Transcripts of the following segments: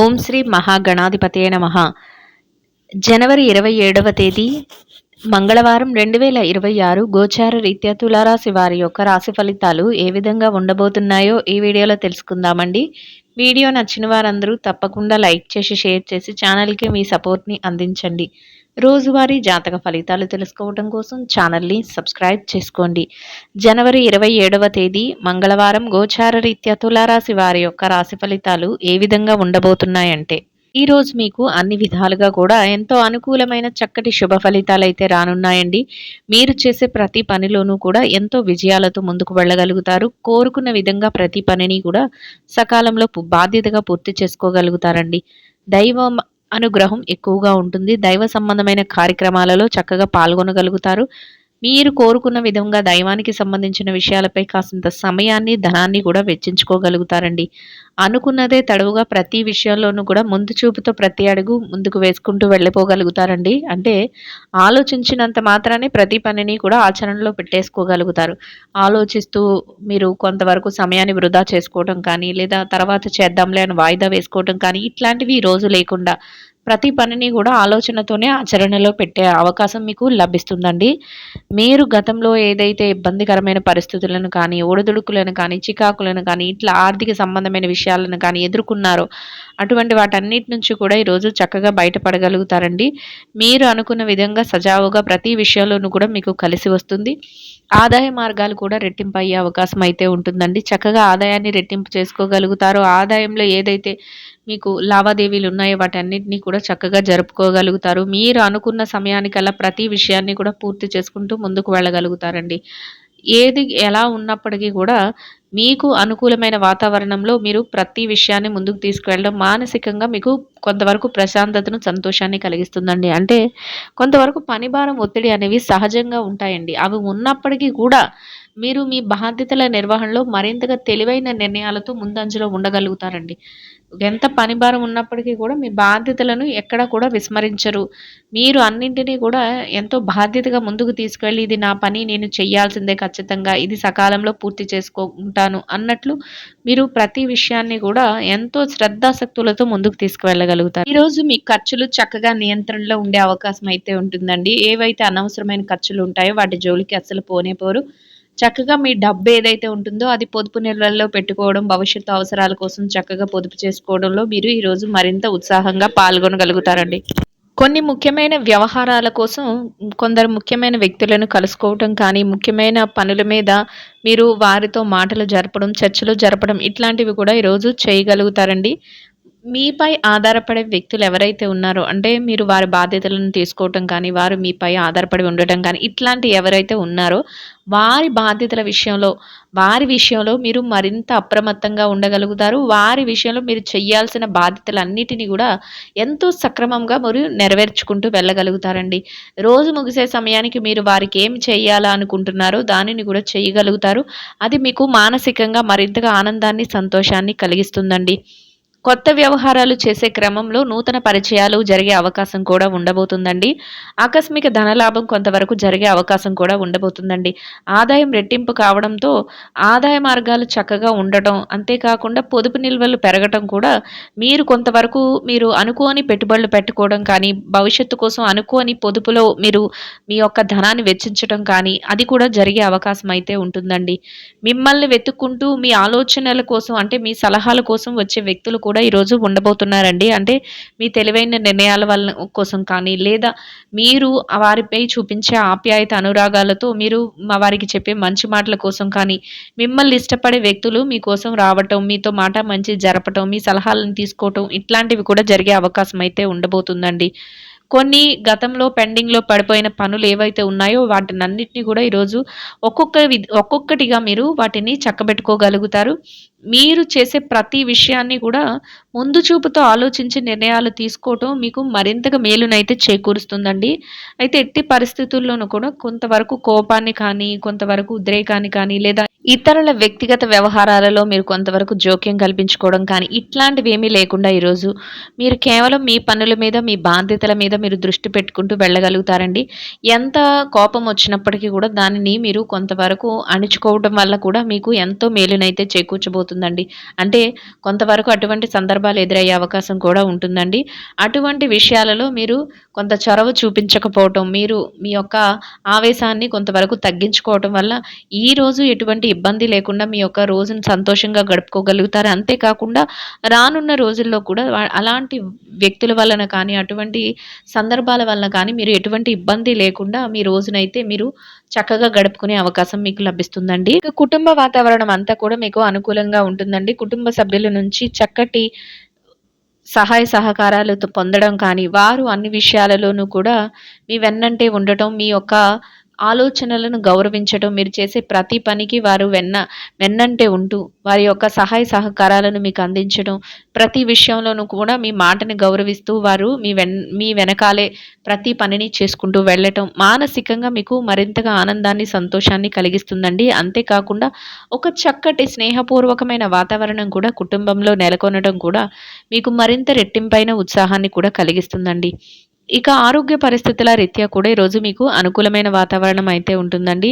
ఓం శ్రీ మహాగణాధిపతే నమ. జనవరి ఇరవై ఏడవ తేదీ మంగళవారం రెండు వేల ఇరవై ఆరు గోచార రీత్యా తులారాశి వారి యొక్క రాశి ఫలితాలు ఏ విధంగా ఉండబోతున్నాయో ఈ వీడియోలో తెలుసుకుందామండి. వీడియో నచ్చిన వారందరూ తప్పకుండా లైక్ చేసి షేర్ చేసి ఛానల్కి మీ సపోర్ట్ని అందించండి. రోజువారీ జాతక ఫలితాలు తెలుసుకోవడం కోసం ఛానల్ని సబ్స్క్రైబ్ చేసుకోండి. జనవరి ఇరవై ఏడవ తేదీ మంగళవారం గోచార రీత్యా తులారాశి వారి యొక్క రాశి ఫలితాలు ఏ విధంగా ఉండబోతున్నాయంటే ఈ రోజు మీకు అన్ని విధాలుగా కూడా ఎంతో అనుకూలమైన చక్కటి శుభ ఫలితాలు అయితే రానున్నాయండి. మీరు చేసే ప్రతి పనిలోనూ కూడా ఎంతో విజయాలతో ముందుకు వెళ్ళగలుగుతారు. కోరుకున్న విధంగా ప్రతి పనిని కూడా సకాలంలో బాధ్యతగా పూర్తి చేసుకోగలుగుతారండి. దైవం అనుగ్రహం ఎక్కువగా ఉంటుంది. దైవ సంబంధమైన కార్యక్రమాలలో చక్కగా పాల్గొనగలుగుతారు. మీరు కోరుకున్న విధంగా దైవానికి సంబంధించిన విషయాలపై కాసింత సమయాన్ని ధనాన్ని కూడా వెచ్చించుకోగలుగుతారండి. అనుకున్నదే తడవుగా ప్రతి విషయంలోనూ కూడా ముందు చూపుతో ప్రతి అడుగు ముందుకు వేసుకుంటూ వెళ్ళిపోగలుగుతారండి. అంటే ఆలోచించినంత మాత్రాన్ని ప్రతి పనిని కూడా ఆచరణలో పెట్టేసుకోగలుగుతారు. ఆలోచిస్తూ మీరు కొంతవరకు సమయాన్ని వృధా చేసుకోవడం కానీ లేదా తర్వాత చేద్దాంలే అని వాయిదా వేసుకోవడం కానీ ఇట్లాంటివి ఈ రోజు లేకుండా ప్రతి పనిని కూడా ఆలోచనతోనే ఆచరణలో పెట్టే అవకాశం మీకు లభిస్తుందండి. మీరు గతంలో ఏదైతే ఇబ్బందికరమైన పరిస్థితులను కానీ ఒడిదుడుకులను కానీ చికాకులను కానీ ఇట్లా ఆర్థిక సంబంధమైన విషయాలను కానీ ఎదుర్కొన్నారో అటువంటి వాటన్నిటి నుంచి కూడా ఈరోజు చక్కగా బయటపడగలుగుతారండి. మీరు అనుకున్న విధంగా సజావుగా ప్రతి విషయంలోనూ కూడా మీకు కలిసి వస్తుంది. ఆదాయ మార్గాలు కూడా రెట్టింపు అయ్యే అవకాశం అయితే ఉంటుందండి. చక్కగా ఆదాయాన్ని రెట్టింపు చేసుకోగలుగుతారో ఆదాయంలో ఏదైతే మీకు లావాదేవీలు ఉన్నాయో వాటన్నిటిని కూడా చక్కగా జరుపుకోగలుగుతారు. మీరు అనుకున్న సమయానికల్లా ప్రతి విషయాన్ని కూడా పూర్తి చేసుకుంటూ ముందుకు వెళ్ళగలుగుతారండి. ఏది ఎలా ఉన్నప్పటికీ కూడా మీకు అనుకూలమైన వాతావరణంలో మీరు ప్రతి విషయాన్ని ముందుకు తీసుకువెళ్ళడం మానసికంగా మీకు కొంతవరకు ప్రశాంతతను సంతోషాన్ని కలిగిస్తుందండి. అంటే కొంతవరకు పని భారం ఒత్తిడి అనేవి సహజంగా ఉంటాయండి. అవి ఉన్నప్పటికీ కూడా మీరు మీ బాధ్యతల నిర్వహణలో మరింతగా తెలివైన నిర్ణయాలతో ముందంజలో ఉండగలుగుతారండి. ఎంత పని భారం ఉన్నప్పటికీ కూడా మీ బాధ్యతలను ఎక్కడ కూడా విస్మరించరు. మీరు అన్నింటినీ కూడా ఎంతో బాధ్యతగా ముందుకు తీసుకెళ్ళి ఇది నా పని నేను చేయాల్సిందే ఖచ్చితంగా ఇది సకాలంలో పూర్తి చేసుకుంటాను అన్నట్లు మీరు ప్రతి విషయాన్ని కూడా ఎంతో శ్రద్ధాశక్తులతో ముందుకు తీసుకువెళ్ళగలుగుతారు. ఈరోజు మీ ఖర్చులు చక్కగా నియంత్రణలో ఉండే అవకాశం అయితే ఉంటుందండి. ఏవైతే అనవసరమైన ఖర్చులు ఉంటాయో వాటి జోలికి అస్సలు పోనే పోరు. చక్కగా మీ డబ్బు ఏదైతే ఉంటుందో అది పొదుపు నిల్వల్లో పెట్టుకోవడం భవిష్యత్తు అవసరాల కోసం చక్కగా పొదుపు చేసుకోవడంలో మీరు ఈరోజు మరింత ఉత్సాహంగా పాల్గొనగలుగుతారండి. కొన్ని ముఖ్యమైన వ్యవహారాల కోసం కొందరు ముఖ్యమైన వ్యక్తులను కలుసుకోవటం కానీ ముఖ్యమైన పనుల మీద మీరు వారితో మాటలు జరపడం చర్చలు జరపడం ఇట్లాంటివి కూడా ఈరోజు చేయగలుగుతారండి. మీపై ఆధారపడే వ్యక్తులు ఎవరైతే ఉన్నారో అంటే మీరు వారి బాధ్యతలను తీసుకోవటం కానీ వారు మీపై ఆధారపడి ఉండటం కానీ ఇట్లాంటి ఎవరైతే ఉన్నారో వారి బాధ్యతల విషయంలో వారి విషయంలో మీరు మరింత అప్రమత్తంగా ఉండగలుగుతారు. వారి విషయంలో మీరు చేయాల్సిన బాధ్యతలన్నిటినీ కూడా ఎంతో సక్రమంగా మరియు నెరవేర్చుకుంటూ వెళ్ళగలుగుతారండి. రోజు ముగిసే సమయానికి మీరు వారికి ఏమి చేయాలా అనుకుంటున్నారో దానిని కూడా చేయగలుగుతారు. అది మీకు మానసికంగా మరింతగా ఆనందాన్ని సంతోషాన్ని కలిగిస్తుందండి. కొత్త వ్యవహారాలు చేసే క్రమంలో నూతన పరిచయాలు జరిగే అవకాశం కూడా ఉండబోతుందండి. ఆకస్మిక ధనలాభం కొంతవరకు జరిగే అవకాశం కూడా ఉండబోతుందండి. ఆదాయం రెట్టింపు కావడంతో ఆదాయ మార్గాలు చక్కగా ఉండటం అంతేకాకుండా పొదుపు నిల్వలు పెరగటం కూడా మీరు కొంతవరకు మీరు అనుకోని పెట్టుబడులు పెట్టుకోవడం కానీ భవిష్యత్తు కోసం అనుకోని పొదుపులో మీరు మీ యొక్క ధనాన్ని వెచ్చించడం కానీ అది కూడా జరిగే అవకాశం అయితే ఉంటుందండి. మిమ్మల్ని వెతుక్కుంటూ మీ ఆలోచనల కోసం అంటే మీ సలహాల కోసం వచ్చే వ్యక్తులు కూడా కూడా ఈరోజు ఉండబోతున్నారండి. అంటే మీ తెలివైన నిర్ణయాల వల్ల కోసం కానీ లేదా మీరు వారిపై చూపించే ఆప్యాయత అనురాగాలతో మీరు వారికి చెప్పే మంచి మాటల కోసం కానీ మిమ్మల్ని ఇష్టపడే వ్యక్తులు మీకోసం రావటం మీతో మాట మంచి జరపటం మీ సలహాలను తీసుకోవటం ఇట్లాంటివి కూడా జరిగే అవకాశం అయితే ఉండబోతుందండి. కొన్ని గతంలో పెండింగ్లో పడిపోయిన పనులు ఏవైతే ఉన్నాయో వాటినన్నిటిని కూడా ఈరోజు ఒక్కొక్క ఒక్కొక్కటిగా మీరు వాటిని చక్కబెట్టుకోగలుగుతారు. మీరు చేసే ప్రతి విషయాన్ని కూడా ముందు చూపుతో ఆలోచించి నిర్ణయాలు తీసుకోవటం మీకు మరింతగా మేలునైతే చేకూరుస్తుందండి. అయితే ఎట్టి పరిస్థితుల్లోనూ కూడా కొంతవరకు కోపాన్ని కానీ కొంతవరకు ఉద్రేకాన్ని కానీ లేదా ఇతరుల వ్యక్తిగత వ్యవహారాలలో మీరు కొంతవరకు జోక్యం కల్పించుకోవడం కానీ ఇట్లాంటివి ఏమీ లేకుండా ఈరోజు మీరు కేవలం మీ పనుల మీద మీ బాధ్యతల మీద మీరు దృష్టి పెట్టుకుంటూ వెళ్ళగలుగుతారండి. ఎంత కోపం వచ్చినప్పటికీ కూడా దానిని మీరు కొంతవరకు అణుచుకోవడం వల్ల కూడా మీకు ఎంతో మేలునైతే చేకూర్చబోతుంది. అవుతుందండి అంటే కొంతవరకు అటువంటి సందర్భాలు ఎదురయ్యే అవకాశం కూడా ఉంటుందండి. అటువంటి విషయాలలో మీరు కొంత చొరవ చూపించకపోవటం మీరు మీ యొక్క ఆవేశాన్ని కొంతవరకు తగ్గించుకోవటం వల్ల ఈ రోజు ఎటువంటి ఇబ్బంది లేకుండా మీ యొక్క రోజును సంతోషంగా గడుపుకోగలుగుతారు? అంతేకాకుండా రానున్న రోజుల్లో కూడా అలాంటి వ్యక్తుల వలన కానీ అటువంటి సందర్భాల వలన కానీ మీరు ఎటువంటి ఇబ్బంది లేకుండా మీ రోజునైతే మీరు చక్కగా గడుపుకునే అవకాశం మీకు లభిస్తుందండి. కుటుంబ వాతావరణం అంతా కూడా మీకు అనుకూలంగా ఉంటుందండి. కుటుంబ సభ్యుల నుంచి చక్కటి సహాయ సహకారాలతో పొందడం కానీ వారు అన్ని విషయాలలోనూ కూడా మీ వెన్నంటే ఉండటం మీ యొక్క ఆలోచనలను గౌరవించటం మీరు చేసే ప్రతి పనికి వారు వెన్న వెన్నంటే ఉంటూ వారి యొక్క సహాయ సహకారాలను మీకు అందించడం ప్రతి విషయంలోనూ కూడా మీ మాటని గౌరవిస్తూ వారు మీ వెన్ మీ వెనకాలే ప్రతి పనిని చేసుకుంటూ వెళ్ళటం మానసికంగా మీకు మరింతగా ఆనందాన్ని సంతోషాన్ని కలిగిస్తుందండి. అంతేకాకుండా ఒక చక్కటి స్నేహపూర్వకమైన వాతావరణం కూడా కుటుంబంలో నెలకొనడం కూడా మీకు మరింత రెట్టింపైన ఉత్సాహాన్ని కూడా కలిగిస్తుందండి. ఇక ఆరోగ్య పరిస్థితుల రీత్యా కూడా ఈరోజు మీకు అనుకూలమైన వాతావరణం అయితే ఉంటుందండి.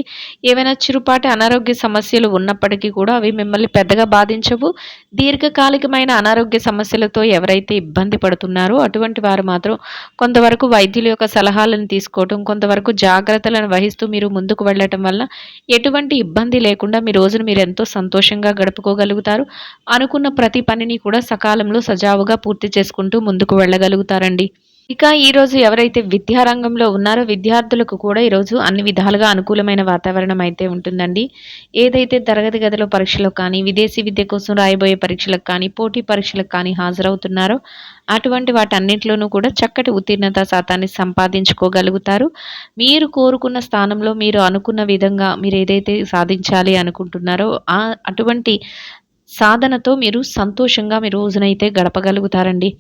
ఏవైనా చిరుపాటి అనారోగ్య సమస్యలు ఉన్నప్పటికీ కూడా అవి మిమ్మల్ని పెద్దగా బాధించవు. దీర్ఘకాలికమైన అనారోగ్య సమస్యలతో ఎవరైతే ఇబ్బంది పడుతున్నారో అటువంటి వారు మాత్రం కొంతవరకు వైద్యుల యొక్క సలహాలను తీసుకోవటం కొంతవరకు జాగ్రత్తలను వహిస్తూ మీరు ముందుకు వెళ్ళటం వల్ల ఎటువంటి ఇబ్బంది లేకుండా మీ రోజును మీరు ఎంతో సంతోషంగా గడుపుకోగలుగుతారు. అనుకున్న ప్రతి పనిని కూడా సకాలంలో సజావుగా పూర్తి చేసుకుంటూ ముందుకు వెళ్ళగలుగుతారండి. ఇక ఈరోజు ఎవరైతే విద్యారంగంలో ఉన్నారో విద్యార్థులకు కూడా ఈరోజు అన్ని విధాలుగా అనుకూలమైన వాతావరణం అయితే ఉంటుందండి. ఏదైతే తరగతి గదిలో పరీక్షలకు కానీ విదేశీ విద్య కోసం రాయబోయే పరీక్షలకు కానీ పోటీ పరీక్షలకు కానీ హాజరవుతున్నారో అటువంటి వాటన్నిటిలోనూ కూడా చక్కటి ఉత్తీర్ణత శాతాన్ని సంపాదించుకోగలుగుతారు. మీరు కోరుకున్న స్థానంలో మీరు అనుకున్న విధంగా మీరు ఏదైతే సాధించాలి అనుకుంటున్నారో ఆ అటువంటి సాధనతో మీరు సంతోషంగా మీ రోజునైతే గడపగలుగుతారండి.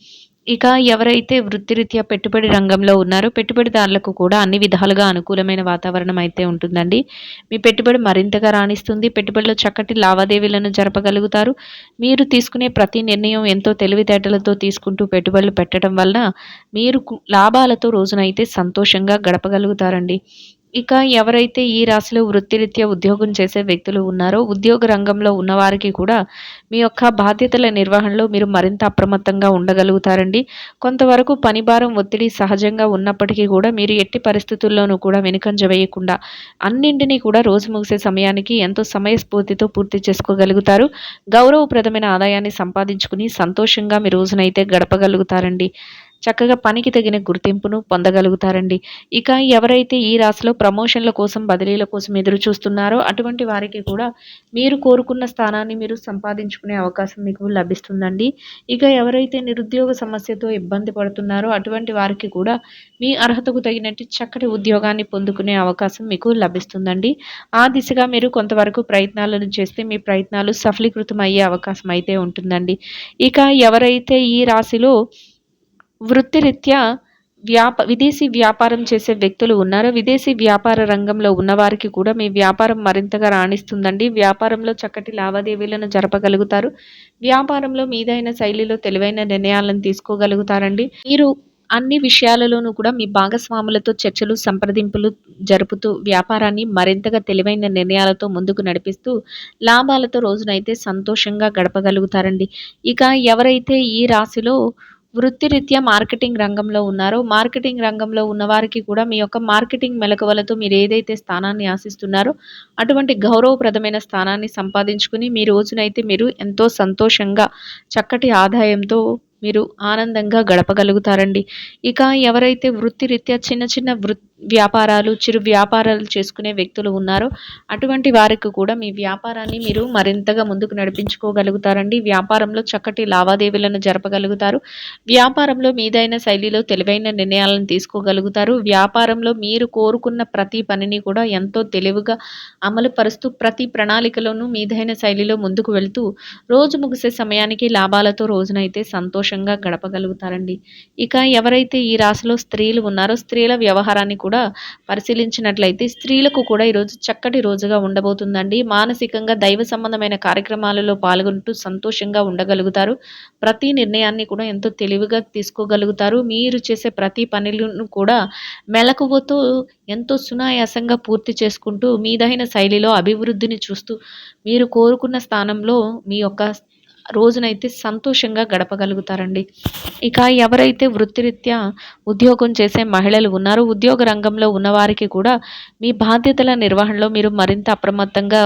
ఇక ఎవరైతే వృత్తిరీత్యా పెట్టుబడి రంగంలో ఉన్నారో పెట్టుబడిదారులకు కూడా అన్ని విధాలుగా అనుకూలమైన వాతావరణం అయితే ఉంటుందండి. మీ పెట్టుబడి మరింతగా రాణిస్తుంది. పెట్టుబడిలో చక్కటి లావాదేవీలను జరపగలుగుతారు. మీరు తీసుకునే ప్రతి నిర్ణయం ఎంతో తెలివితేటలతో తీసుకుంటూ పెట్టుబడులు పెట్టడం వలన మీరు లాభాలతో రోజునైతే సంతోషంగా గడపగలుగుతారండి. ఇక ఎవరైతే ఈ రాశిలో వృత్తిరీత్యా ఉద్యోగం చేసే వ్యక్తులు ఉన్నారో ఉద్యోగ రంగంలో ఉన్నవారికి కూడా మీ యొక్క బాధ్యతల నిర్వహణలో మీరు మరింత అప్రమత్తంగా ఉండగలుగుతారండి. కొంతవరకు పనిభారం ఒత్తిడి సహజంగా ఉన్నప్పటికీ కూడా మీరు ఎట్టి పరిస్థితుల్లోనూ కూడా వెనుకంజ వేయకుండా అన్నింటినీ కూడా రోజు ముగిసే సమయానికి ఎంతో సమయస్ఫూర్తితో పూర్తి చేసుకోగలుగుతారు. గౌరవప్రదమైన ఆదాయాన్ని సంపాదించుకుని సంతోషంగా మీ రోజునైతే గడపగలుగుతారండి. చక్కగా పనికి తగిన గుర్తింపును పొందగలుగుతారండి. ఇక ఎవరైతే ఈ రాశిలో ప్రమోషన్ల కోసం బదిలీల కోసం ఎదురు చూస్తున్నారో అటువంటి వారికి కూడా మీరు కోరుకున్న స్థానాన్ని మీరు సంపాదించుకునే అవకాశం మీకు లభిస్తుందండి. ఇక ఎవరైతే నిరుద్యోగ సమస్యతో ఇబ్బంది పడుతున్నారో అటువంటి వారికి కూడా మీ అర్హతకు తగినట్టు చక్కటి ఉద్యోగాన్ని పొందుకునే అవకాశం మీకు లభిస్తుందండి. ఆ దిశగా మీరు కొంతవరకు ప్రయత్నాలను చేస్తే మీ ప్రయత్నాలు సఫలీకృతం అయ్యే అవకాశం అయితే ఉంటుందండి. ఇక ఎవరైతే ఈ రాశిలో వృత్తిరీత్యా వ్యాప విదేశీ వ్యాపారం చేసే వ్యక్తులు ఉన్నారో. విదేశీ వ్యాపార రంగంలో ఉన్నవారికి కూడా మీ వ్యాపారం మరింతగా రాణిస్తుందండి. వ్యాపారంలో చక్కటి లావాదేవీలను జరపగలుగుతారు. వ్యాపారంలో మీదైన శైలిలో తెలివైన నిర్ణయాలను తీసుకోగలుగుతారండి. మీరు అన్ని విషయాలలోనూ కూడా మీ భాగస్వాములతో చర్చలు సంప్రదింపులు జరుపుతూ వ్యాపారాన్ని మరింతగా తెలివైన నిర్ణయాలతో ముందుకు నడిపిస్తూ లాభాలతో రోజునైతే సంతోషంగా గడపగలుగుతారండి. ఇక ఎవరైతే ఈ రాశిలో వృత్తిరీత్యా మార్కెటింగ్ రంగంలో ఉన్నారో. మార్కెటింగ్ రంగంలో ఉన్నవారికి కూడా మీ యొక్క మార్కెటింగ్ మెలకువలతో మీరు ఏదైతే స్థానాన్ని ఆశిస్తున్నారో అటువంటి గౌరవప్రదమైన స్థానాన్ని సంపాదించుకుని మీ రోజునైతే మీరు ఎంతో సంతోషంగా చక్కటి ఆదాయంతో మీరు ఆనందంగా గడపగలుగుతారండి. ఇక ఎవరైతే వృత్తిరీత్యా చిన్న చిన్న వృత్తి వ్యాపారాలు చిరు వ్యాపారాలు చేసుకునే వ్యక్తులు ఉన్నారో. అటువంటి వారికి కూడా మీ వ్యాపారాన్ని మీరు మరింతగా ముందుకు నడిపించుకోగలుగుతారండి. వ్యాపారంలో చక్కటి లావాదేవీలను జరపగలుగుతారు. వ్యాపారంలో మీదైన శైలిలో తెలివైన నిర్ణయాలను తీసుకోగలుగుతారు. వ్యాపారంలో మీరు కోరుకున్న ప్రతి పనిని కూడా ఎంతో తెలివిగా అమలు పరుస్తూ ప్రతి ప్రణాళికలోనూ మీదైన శైలిలో ముందుకు వెళ్తూ రోజు ముగిసే సమయానికి లాభాలతో రోజునైతే సంతోషంగా గడపగలుగుతారండి. ఇక ఎవరైతే ఈ రాశిలో స్త్రీలు ఉన్నారో స్త్రీల వ్యవహారాన్ని కూడా కూడా పరిశీలించినట్లయితే స్త్రీలకు కూడా ఈరోజు చక్కటి రోజుగా ఉండబోతుందండి. మానసికంగా దైవ సంబంధమైన కార్యక్రమాలలో పాల్గొంటూ సంతోషంగా ఉండగలుగుతారు. ప్రతి నిర్ణయాన్ని కూడా ఎంతో తెలివిగా తీసుకోగలుగుతారు. మీరు చేసే ప్రతి పనులను కూడా మెలకువతో ఎంతో సునాయాసంగా పూర్తి చేసుకుంటూ మీదైన శైలిలో అభివృద్ధిని చూస్తూ మీరు కోరుకున్న స్థానంలో మీ యొక్క రోజునైతే సంతోషంగా గడపగలుగుతారండి. ఇక ఎవరైతే వృత్తిరీత్యా ఉద్యోగం చేసే మహిళలు ఉన్నారో ఉద్యోగ రంగంలో ఉన్నవారికి కూడా మీ బాధ్యతల నిర్వహణలో మీరు మరింత అప్రమత్తంగా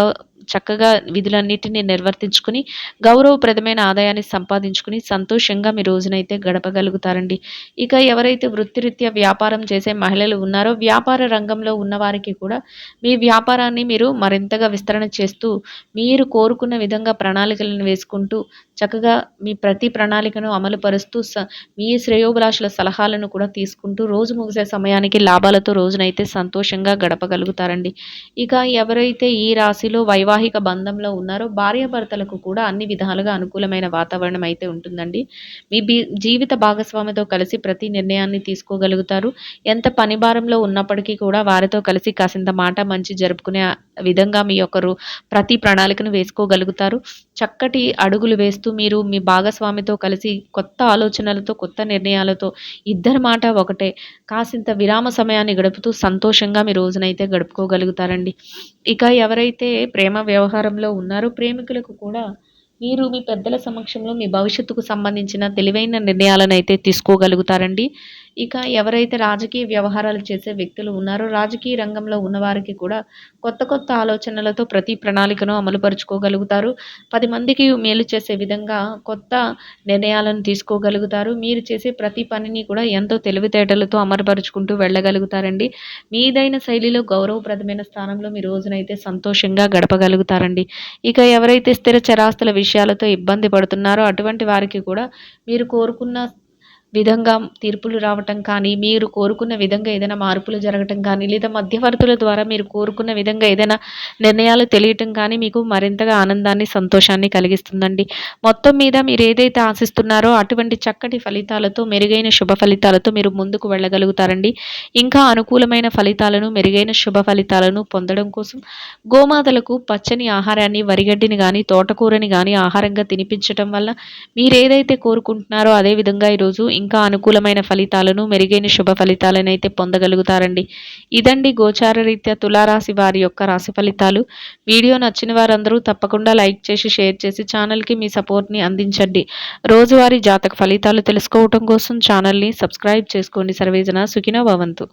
చక్కగా విధులన్నిటిని నిర్వర్తించుకుని గౌరవప్రదమైన ఆదాయాన్ని సంపాదించుకుని సంతోషంగా మీ రోజునైతే గడపగలుగుతారండి. ఇక ఎవరైతే వృత్తిరీత్యా వ్యాపారం చేసే మహిళలు ఉన్నారో వ్యాపార రంగంలో ఉన్నవారికి కూడా మీ వ్యాపారాన్ని మీరు మరింతగా విస్తరణ చేస్తూ మీరు కోరుకున్న విధంగా ప్రణాళికలను వేసుకుంటూ చక్కగా మీ ప్రతి ప్రణాళికను అమలు పరుస్తూ స మీ శ్రేయోభిలాషుల సలహాలను కూడా తీసుకుంటూ రోజు ముగిసే సమయానికి లాభాలతో రోజునైతే సంతోషంగా గడపగలుగుతారండి. ఇక ఎవరైతే ఈ రాశిలో వైవా వైవాహిక బంధంలో ఉన్నారో భార్యాభర్తలకు కూడా అన్ని విధాలుగా అనుకూలమైన వాతావరణం అయితే ఉంటుందండి. మీ బీ జీవిత భాగస్వామితో కలిసి ప్రతి నిర్ణయాన్ని తీసుకోగలుగుతారు. ఎంత పని భారంలో ఉన్నప్పటికీ కూడా వారితో కలిసి కాసింత మాట మంచి జరుపుకునే విధంగా మీ ఒకరు ప్రతి ప్రణాళికను వేసుకోగలుగుతారు. చక్కటి అడుగులు వేస్తూ మీరు మీ భాగస్వామితో కలిసి కొత్త ఆలోచనలతో కొత్త నిర్ణయాలతో ఇద్దరి మాట ఒకటే కాసింత విరామ సమయాన్ని గడుపుతూ సంతోషంగా మీ రోజునైతే గడుపుకోగలుగుతారండి. ఇక ఎవరైతే ప్రేమ వ్యవహారంలో ఉన్నారు. ప్రేమికులకు కూడా మీరు మీ పెద్దల సమక్షంలో మీ భవిష్యత్తుకు సంబంధించిన తెలివైన నిర్ణయాలను అయితే తీసుకోగలుగుతారండి. ఇక ఎవరైతే రాజకీయ వ్యవహారాలు చేసే వ్యక్తులు ఉన్నారో రాజకీయ రంగంలో ఉన్నవారికి కూడా కొత్త కొత్త ఆలోచనలతో ప్రతి ప్రణాళికను అమలుపరుచుకోగలుగుతారు. పది మందికి మేలు చేసే విధంగా కొత్త నిర్ణయాలను తీసుకోగలుగుతారు. మీరు చేసే ప్రతి పనిని కూడా ఎంతో తెలివితేటలతో అమలుపరుచుకుంటూ వెళ్ళగలుగుతారండి. మీదైన శైలిలో గౌరవప్రదమైన స్థానంలో మీ రోజునైతే సంతోషంగా గడపగలుగుతారండి. ఇక ఎవరైతే స్థిర చరాస్తుల విషయాలతో ఇబ్బంది పడుతున్నారో. అటువంటి వారికి కూడా మీరు కోరుకున్న విధంగా తీర్పులు రావటం కానీ మీరు కోరుకున్న విధంగా ఏదైనా మార్పులు జరగటం కానీ లేదా మధ్యవర్తుల ద్వారా మీరు కోరుకున్న విధంగా ఏదైనా నిర్ణయాలు తెలియటం కానీ మీకు మరింతగా ఆనందాన్ని సంతోషాన్ని కలిగిస్తుందండి. మొత్తం మీద మీరు ఏదైతే ఆశిస్తున్నారో అటువంటి చక్కటి ఫలితాలతో మెరుగైన శుభ ఫలితాలతో మీరు ముందుకు వెళ్ళగలుగుతారండి. ఇంకా అనుకూలమైన ఫలితాలను మెరుగైన శుభ ఫలితాలను పొందడం కోసం గోమాతలకు పచ్చని ఆహారాన్ని వరిగడ్డిని కానీ తోటకూరని కానీ ఆహారంగా తినిపించటం వల్ల మీరు ఏదైతే కోరుకుంటున్నారో అదేవిధంగా ఈరోజు ఇంకా అనుకూలమైన ఫలితాలను మెరుగైన శుభ ఫలితాలను అయితే పొందగలుగుతారండి. ఇదండి గోచార రీత్యా తులారాశి వారి యొక్క రాశి ఫలితాలు. వీడియో నచ్చిన వారందరూ తప్పకుండా లైక్ చేసి షేర్ చేసి ఛానల్కి మీ సపోర్ట్ని అందించండి. రోజువారీ జాతక ఫలితాలు తెలుసుకోవటం కోసం ఛానల్ని సబ్స్క్రైబ్ చేసుకోండి. సర్వేజన సుఖినో భవంతు.